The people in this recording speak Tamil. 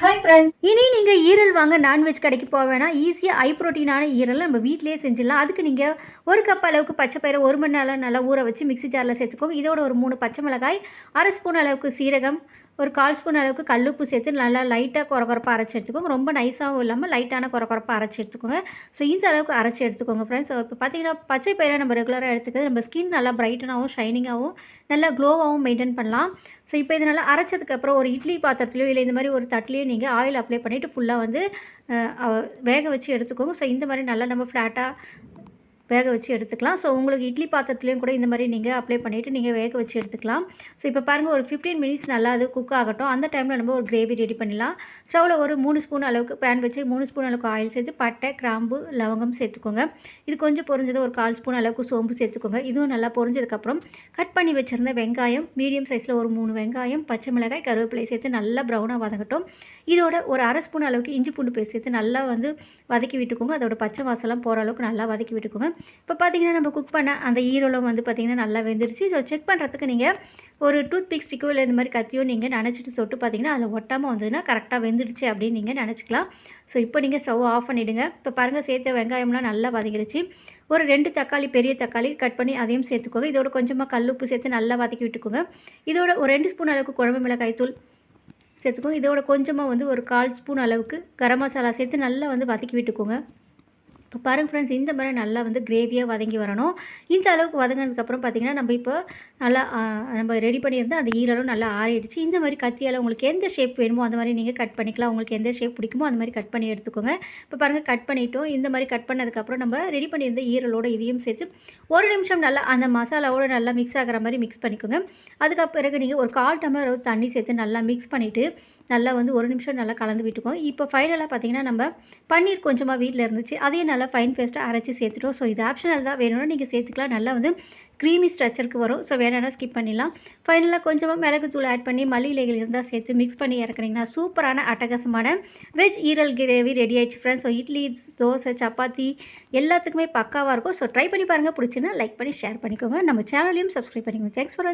ஹாய் ஃப்ரெண்ட்ஸ் இனி நீங்கள் ஈரல் வாங்க நான்வெஜ் கடைக்கு போக வேணாம். ஈஸியாக ஹை ப்ரோட்டீனான ஈரல் நம்ம வீட்டிலேயே செஞ்சிடலாம். அதுக்கு நீங்கள் ஒரு கப் அளவுக்கு பச்சை பயிரை ஒரு மணி நேரம் நல்லா ஊற வச்சு மிக்ஸி ஜாரில் சேர்த்துக்கோங்க. இதோட ஒரு மூணு பச்சை மிளகாய் அரை ஸ்பூன் அளவுக்கு சீரகம் ஒரு கால் ஸ்பூன் அளவுக்கு கல்லுப்பு சேர்த்து நல்லா லைட்டாக குறக்குறப்பாக அரைச்சி எடுத்துக்கோங்க. ரொம்ப நைஸாகவும் இல்லாமல் லைட்டான குறக்குறப்பாக அரைச்சி எடுத்துக்கோங்க. ஸோ இந்த அளவுக்கு அரைச்சி எடுத்துக்கோங்க ஃப்ரெண்ட்ஸ் இப்போ பார்த்தீங்கன்னா பச்சை பயிரை நம்ம ரெகுலராக எடுத்துக்கிறது நம்ம ஸ்கின் நல்லா பிரைட்டனாகவும் ஷைனிங்காகவும் நல்லா க்ளோவாகவும் மெயின்டைன் பண்ணலாம். ஸோ இப்போ இது நல்லா அரைச்சதுக்கப்புறம் ஒரு இட்லி பாத்திரத்துலையோ இல்லை இந்த மாதிரி ஒரு தட்டிலையோ நீங்கள் ஆயில் அப்ளை பண்ணிவிட்டு ஃபுல்லாக வந்து வேக வச்சு எடுத்துக்கோங்க. ஸோ இந்த மாதிரி நல்லா நம்ம ஃப்ளாட்டாக வேக வச்சு எடுத்துக்கலாம். ஸோ உங்களுக்கு இட்லி பாத்திரத்துலேயும் கூட இந்த மாதிரி நீங்கள் அப்ளை பண்ணிவிட்டு நீங்கள் வேக வச்சு எடுத்துக்கலாம். ஸோ இப்போ பாருங்கள் ஒரு ஃபிஃப்டீன் மினிட்ஸ் நல்லா அது குக் ஆகட்டும். அந்த டைமில் நம்ம ஒரு கிரேவி ரெடி பண்ணிடலாம். ஸ்டவ்வில் ஒரு மூணு ஸ்பூன் அளவுக்கு பேன் வச்சு மூணு ஸ்பூன் அளவுக்கு ஆயில் சேர்த்து பட்டை கிராம்பு லவங்கம் சேர்த்துக்கோங்க. இது கொஞ்சம் பொரிஞ்சது ஒரு கால் ஸ்பூன் அளவுக்கு சோம்பு சேர்த்துக்கோங்க. இதுவும் நல்லா பொரிஞ்சதுக்கப்புறம் கட் பண்ணி வச்சுருந்த வெங்காயம் மீடியம் சைஸில் ஒரு மூணு வெங்காயம் பச்சை மிளகாய் கருவேப்பிலை சேர்த்து நல்லா ப்ரௌனாக வதங்கட்டும். இதோட ஒரு அரை ஸ்பூன் அளவுக்கு இஞ்சி பூண்டு பேஸ்ட் சேர்த்து நல்லா வந்து வதக்கி விட்டுக்கோங்க. அதோட பச்சை வாசலாம் போகிற அளவுக்கு நல்லா வதக்கி விட்டுக்கோங்க. இப்போ பார்த்தீங்கன்னா நம்ம குக் பண்ண அந்த ஈரலும் வந்து பார்த்திங்கன்னா நல்லா வெந்துருச்சு. ஸோ செக் பண்ணுறதுக்கு நீங்கள் ஒரு டூத் பிக் ஸ்டிக்கோ இல்லை இந்த மாதிரி கத்தியோ நீங்கள் நினச்சிட்டு சொட்டு பார்த்தீங்கன்னா அதில் ஒட்டாமல் வந்ததுன்னா கரெக்டாக வெந்துடுச்சு அப்படின்னு நீங்கள் நினச்சிக்கலாம். ஸோ இப்போ நீங்கள் ஸ்டவ் ஆஃப் பண்ணிவிடுங்க இப்போ பாருங்கள் சேர்த்த வெங்காயம்லாம் நல்லா வதங்கிருச்சு. ஒரு ரெண்டு தக்காளி பெரிய தக்காளி கட் பண்ணி அதையும் சேர்த்துக்கோங்க. இதோட கொஞ்சமாக கல் உப்பு சேர்த்து நல்லா வதக்கி விட்டுக்கோங்க. இதோட ஒரு ரெண்டு ஸ்பூன் அளவுக்கு குழம்பு மிளகாய் தூள் சேர்த்துக்கோங்க. இதோட கொஞ்சமாக வந்து ஒரு கால் ஸ்பூன் அளவுக்கு கரம் மசாலா சேர்த்து நல்லா வந்து வதக்கி விட்டுக்கோங்க. இப்போ பாருங்கள் ஃப்ரெண்ட்ஸ் இந்த மாதிரி நல்லா வந்து கிரேவியாக வதங்கி வரணும். இந்த அளவுக்கு வதங்கினதுக்கப்புறம் பார்த்திங்கன்னா நம்ம இப்போ நல்லா நம்ம ரெடி பண்ணியிருந்த அந்த ஈரலும் நல்லா ஆறிடுச்சு. இந்த மாதிரி கத்தியால் உங்களுக்கு எந்த ஷேப் வேணுமோ அந்த மாதிரி நீங்கள் கட் பண்ணிக்கலாம். உங்களுக்கு எந்த ஷேப் பிடிக்குமோ அந்த மாதிரி கட் பண்ணி எடுத்துக்கோங்க. இப்போ பாருங்கள் கட் பண்ணிட்டோம். இந்த மாதிரி கட் பண்ணதுக்கப்புறம் நம்ம ரெடி பண்ணியிருந்த ஈரலோட இதையும் சேர்த்து ஒரு நிமிஷம் நல்லா அந்த மசாலாவோட நல்லா மிக்ஸ் ஆகிற மாதிரி மிக்ஸ் பண்ணிக்கோங்க. அதுக்கப்பிறகு நீங்கள் ஒரு கால் டம்ளர் தண்ணி சேர்த்து நல்லா மிக்ஸ் பண்ணிவிட்டு நல்லா வந்து ஒரு நிமிஷம் நல்லா கலந்து விட்டுக்கோங்க. இப்போ ஃபைனலாக பார்த்தீங்கன்னா நம்ம பன்னீர் கொஞ்சமாக வீட்டில் இருந்துச்சு. அதையும் நல்லா ஃபைன் பேஸ்ட்டாக அரைச்சி சேர்த்துட்டோம். ஸோ இது ஆப்ஷனல் தான். வேணும்னா நீங்கள் சேர்த்துக்கலாம். நல்லா வந்து க்ரீமி ஸ்ட்ரக்சருக்கு வரும். ஸோ வேணும்னா ஸ்கிப் பண்ணிடலாம். ஃபைனலாக கொஞ்சமாக மிளகு தூள் ஆட் பண்ணி மல்லி இலைகள் இருந்தால் சேர்த்து மிக்ஸ் பண்ணி இறக்குனீங்கன்னா சூப்பரான அட்டகாசமான வெஜ் ஈரல் கிரேவி ரெடி ஆயிடுச்சு ஃப்ரெண்ட்ஸ் ஸோ இட்லி தோசை சப்பாத்தி எல்லாத்துக்குமே பக்காவாக இருக்கும். ஸோ ட்ரை பண்ணி பாருங்கள் பிடிச்சுன்னா லைக் பண்ணி ஷேர் பண்ணிக்கோங்க. நம்ம சேனலையும் சப்ஸ்கிரைப் பண்ணிக்கோங்க. Thanks for